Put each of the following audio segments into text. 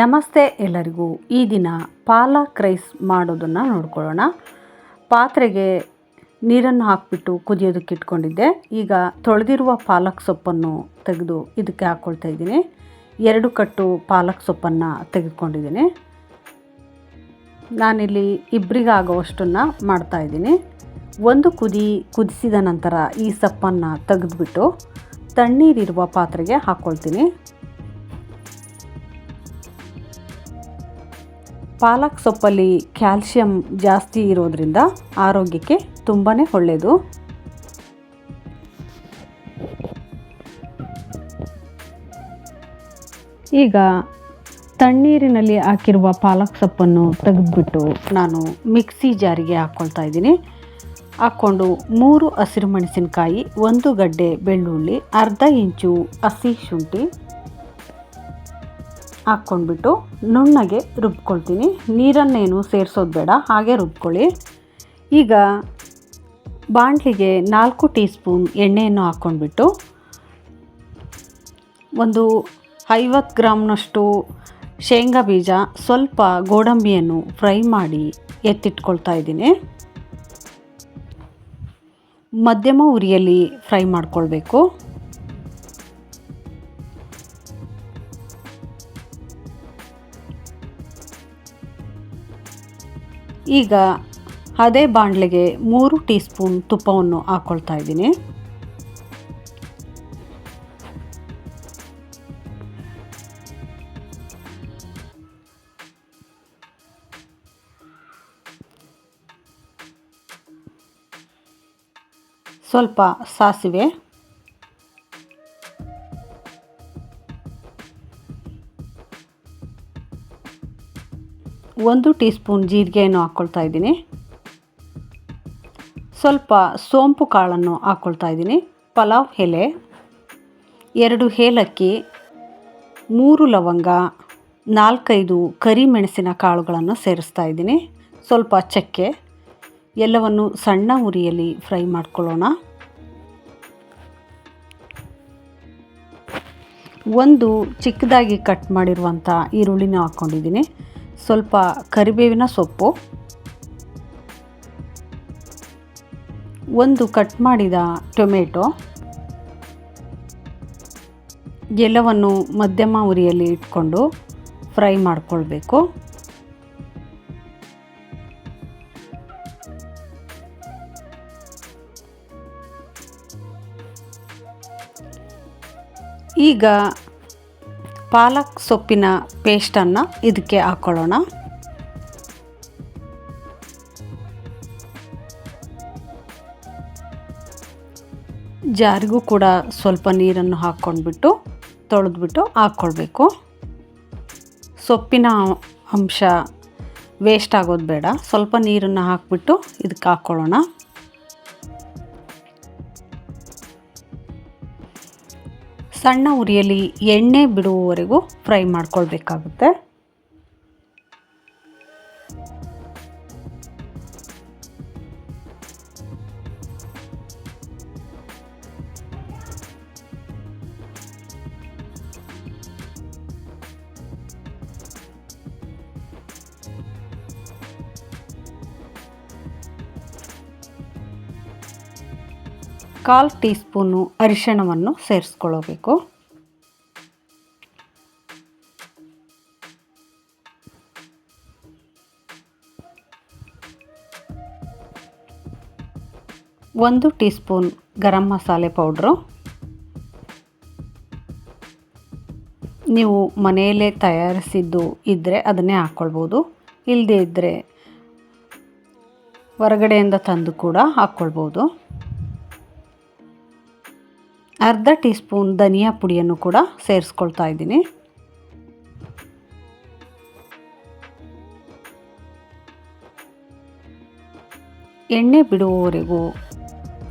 ನಮಸ್ತೆ ಎಲ್ಲರಿಗೂ. ಈ ದಿನ ಪಾಲಕ್ ರೈಸ್ ಮಾಡೋದನ್ನು ನೋಡ್ಕೊಳ್ಳೋಣ. ಪಾತ್ರೆಗೆ ನೀರನ್ನು ಹಾಕಿಬಿಟ್ಟು ಕುದಿಯೋದಕ್ಕೆ ಇಟ್ಕೊಂಡಿದ್ದೆ. ಈಗ ತೊಳೆದಿರುವ ಪಾಲಕ್ ಸೊಪ್ಪನ್ನು ತೆಗೆದು ಇದಕ್ಕೆ ಹಾಕ್ಕೊಳ್ತಾ ಇದ್ದೀನಿ. ಎರಡು ಕಟ್ಟು ಪಾಲಕ್ ಸೊಪ್ಪನ್ನು ತೆಗೆದುಕೊಂಡಿದ್ದೀನಿ. ನಾನಿಲ್ಲಿ ಇಬ್ಬರಿಗಾಗುವಷ್ಟನ್ನು ಮಾಡ್ತಾಯಿದ್ದೀನಿ ಒಂದು ಕುದಿ ಕುದಿಸಿದ ನಂತರ ಈ ಸೊಪ್ಪನ್ನು ತೆಗೆದುಬಿಟ್ಟು ತಣ್ಣೀರಿರುವ ಪಾತ್ರೆಗೆ ಹಾಕ್ಕೊಳ್ತೀನಿ ಪಾಲಕ್ ಸೊಪ್ಪಲ್ಲಿ ಕ್ಯಾಲ್ಶಿಯಂ ಜಾಸ್ತಿ ಇರೋದ್ರಿಂದ ಆರೋಗ್ಯಕ್ಕೆ ತುಂಬಾ ಒಳ್ಳೆಯದು ಈಗ ತಣ್ಣೀರಿನಲ್ಲಿ ಹಾಕಿರುವ ಪಾಲಕ್ ಸೊಪ್ಪನ್ನು ತೆಗೆದುಬಿಟ್ಟು ನಾನು ಮಿಕ್ಸಿ ಜಾರಿಗೆ ಹಾಕ್ಕೊಳ್ತಾ ಇದ್ದೀನಿ. ಹಾಕ್ಕೊಂಡು ಮೂರು ಹಸಿರು ಮೆಣಸಿನಕಾಯಿ, ಒಂದು ಗಡ್ಡೆ ಬೆಳ್ಳುಳ್ಳಿ, ಅರ್ಧ ಇಂಚು ಹಸಿ ಶುಂಠಿ ಹಾಕ್ಕೊಂಡ್ಬಿಟ್ಟು ನುಣ್ಣಗೆ ರುಬ್ಕೊಳ್ತೀನಿ. ನೀರನ್ನೇನು ಸೇರಿಸೋದು ಬೇಡ, ಹಾಗೆ ರುಬ್ಕೊಳ್ಳಿ. ಈಗ ಬಾಣಲಿಗೆ ನಾಲ್ಕು ಟೀ ಸ್ಪೂನ್ ಎಣ್ಣೆಯನ್ನು ಹಾಕ್ಕೊಂಡ್ಬಿಟ್ಟು ಒಂದು ಐವತ್ತು ಗ್ರಾಮ್ನಷ್ಟು ಶೇಂಗಾ ಬೀಜ, ಸ್ವಲ್ಪ ಗೋಡಂಬಿಯನ್ನು ಫ್ರೈ ಮಾಡಿ ಎತ್ತಿಟ್ಕೊಳ್ತಾ ಇದ್ದೀನಿ. ಮಧ್ಯಮ ಉರಿಯಲ್ಲಿ ಫ್ರೈ ಮಾಡ್ಕೊಳ್ಬೇಕು. ಈಗ ಅದೇ ಬಾಣಲೆಗೆ ಮೂರು ಟೀ ಸ್ಪೂನ್ ತುಪ್ಪವನ್ನು ಹಾಕ್ಕೊಳ್ತಾ ಇದ್ದೀನಿ. ಸ್ವಲ್ಪ ಸಾಸಿವೆ. ಒಂದು ಟೀ ಸ್ಪೂನ್ ಜೀರಿಗೆಯನ್ನು ಹಾಕ್ಕೊಳ್ತಾ ಇದ್ದೀನಿ. ಸ್ವಲ್ಪ ಸೋಂಪು ಕಾಳನ್ನು ಹಾಕ್ಕೊಳ್ತಾ ಇದ್ದೀನಿ. ಪಲಾವ್ ಎಲೆ, ಎರಡು ಏಲಕ್ಕಿ, ಮೂರು ಲವಂಗ, ನಾಲ್ಕೈದು ಕರಿಮೆಣಸಿನ ಕಾಳುಗಳನ್ನು ಸೇರಿಸ್ತಾ ಇದ್ದೀನಿ. ಸ್ವಲ್ಪ ಚಕ್ಕೆ, ಎಲ್ಲವನ್ನು ಸಣ್ಣ ಉರಿಯಲ್ಲಿ ಫ್ರೈ ಮಾಡ್ಕೊಳ್ಳೋಣ. ಒಂದು ಚಿಕ್ಕದಾಗಿ ಕಟ್ ಮಾಡಿರುವಂಥ ಈರುಳ್ಳಿನ ಹಾಕ್ಕೊಂಡಿದ್ದೀನಿ. ಸ್ವಲ್ಪ ಕರಿಬೇವಿನ ಸೊಪ್ಪು. ಒಂದು ಕಟ್ ಮಾಡಿದ ಟೊಮೆಟೊ. ಎಲ್ಲವನ್ನು ಮಧ್ಯಮ ಉರಿಯಲ್ಲಿ ಇಟ್ಕೊಂಡು ಫ್ರೈ ಮಾಡಿಕೊಳ್ಬೇಕು. ಈಗ ಪಾಲಕ್ ಸೊಪ್ಪಿನ ಪೇಸ್ಟನ್ನು ಇದಕ್ಕೆ ಹಾಕ್ಕೊಳ್ಳೋಣ ಜಾರಿಗೂ ಕೂಡ ಸ್ವಲ್ಪ ನೀರನ್ನು ಹಾಕ್ಕೊಂಡ್ಬಿಟ್ಟು ತೊಳೆದ್ಬಿಟ್ಟು ಹಾಕ್ಕೊಳ್ಬೇಕು. ಸೊಪ್ಪಿನ ಅಂಶ ವೇಸ್ಟ್ ಆಗೋದು ಬೇಡ. ಸ್ವಲ್ಪ ನೀರನ್ನು ಹಾಕ್ಬಿಟ್ಟು ಇದಕ್ಕೆ ಹಾಕ್ಕೊಳ್ಳೋಣ. ಸಣ್ಣ ಉರಿಯಲ್ಲಿ ಎಣ್ಣೆ ಬಿಡುವವರೆಗೂ ಫ್ರೈ ಮಾಡ್ಕೊಳ್ಬೇಕಾಗುತ್ತೆ. ಕಾಲು ಟೀ ಸ್ಪೂನು ಅರಿಶಿಣವನ್ನು ಸೇರಿಸ್ಕೊಳ್ಳಬೇಕು. ಒಂದು tea spoon garam masala powder. ನೀವು ಮನೆಯಲ್ಲೇ ತಯಾರಿಸಿದ್ದು ಇದ್ದರೆ ಅದನ್ನೇ ಹಾಕ್ಕೊಳ್ಬೋದು. ಇಲ್ಲದೇ ಇದ್ದರೆ ಹೊರಗಡೆಯಿಂದ ತಂದು ಕೂಡ ಹಾಕ್ಕೊಳ್ಬೋದು. ಅರ್ಧ ಟೀ ಸ್ಪೂನ್ ಧನಿಯಾ ಪುಡಿಯನ್ನು ಕೂಡ ಸೇರಿಸ್ಕೊಳ್ತಾ ಇದ್ದೀನಿ. ಎಣ್ಣೆ ಬಿಡುವವರೆಗೂ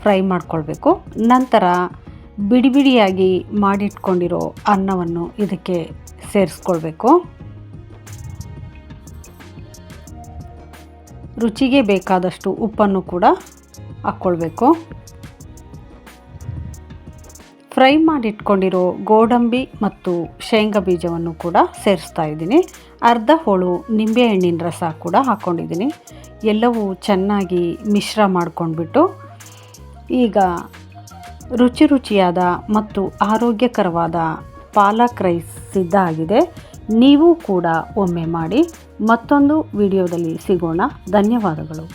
ಫ್ರೈ ಮಾಡಿಕೊಳ್ಬೇಕು. ನಂತರ ಬಿಡಿ ಬಿಡಿಯಾಗಿ ಮಾಡಿಟ್ಕೊಂಡಿರೋ ಅನ್ನವನ್ನು ಇದಕ್ಕೆ ಸೇರಿಸ್ಕೊಳ್ಬೇಕು. ರುಚಿಗೆ ಬೇಕಾದಷ್ಟು ಉಪ್ಪನ್ನು ಕೂಡ ಹಾಕ್ಕೊಳ್ಬೇಕು. ಫ್ರೈ ಮಾಡಿಟ್ಕೊಂಡಿರೋ ಗೋಡಂಬಿ ಮತ್ತು ಶೇಂಗಾ ಬೀಜವನ್ನು ಕೂಡ ಸೇರಿಸ್ತಾ ಇದ್ದೀನಿ. ಅರ್ಧ ಹೋಳು ನಿಂಬೆಹಣ್ಣಿನ ರಸ ಕೂಡ ಹಾಕ್ಕೊಂಡಿದ್ದೀನಿ. ಎಲ್ಲವೂ ಚೆನ್ನಾಗಿ ಮಿಶ್ರ ಮಾಡ್ಕೊಂಡ್ಬಿಟ್ಟು ಈಗ ರುಚಿ ರುಚಿಯಾದ ಮತ್ತು ಆರೋಗ್ಯಕರವಾದ ಪಾಲಕ್ ರೈಸ್ ಸಿದ್ಧ ಆಗಿದೆ. ನೀವು ಕೂಡ ಒಮ್ಮೆ ಮಾಡಿ ಮತ್ತೊಂದು ವಿಡಿಯೋದಲ್ಲಿ ಸಿಗೋಣ. ಧನ್ಯವಾದಗಳು.